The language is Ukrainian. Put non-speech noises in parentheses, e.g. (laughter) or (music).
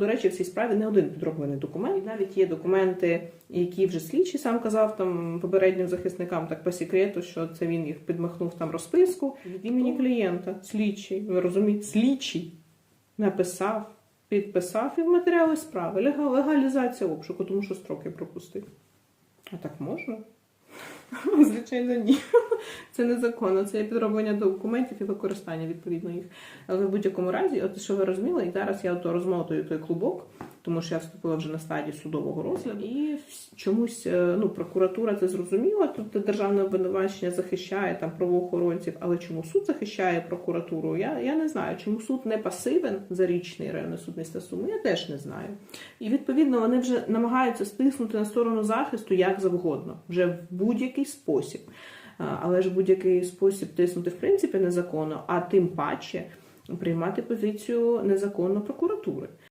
до речі, в цій справі не один підроблений документ. І навіть є документи, які вже слідчий сам казав там попереднім захисникам, так по секрету, що це він їх підмахнув там розписку від імені клієнта. Слідчий, ви розумієте, слідчий написав, підписав і в матеріали справи. Легалізація обшуку, тому що строки пропустив. А так можна? (laughs) Звичайно, ні. (laughs) Це незаконно, це є підроблення документів і використання відповідно їх. Але в будь-якому разі, от що ви розуміли, і зараз я ото розмотую той клубок, тому що я вступила вже на стадію судового розгляду. І чомусь е, ну, прокуратура це зрозуміла, тут державне обвинувачення захищає там правоохоронців, але чому суд захищає прокуратуру? Я, я не знаю. Чому суд не пасивен зарічний районний суд міста Суми, я теж не знаю. І відповідно вони вже намагаються стиснути на сторону захисту як завгодно, вже в будь-який спосіб. Але ж будь-який спосіб тиснути в принципі незаконно, а тим паче приймати позицію незаконно прокуратури.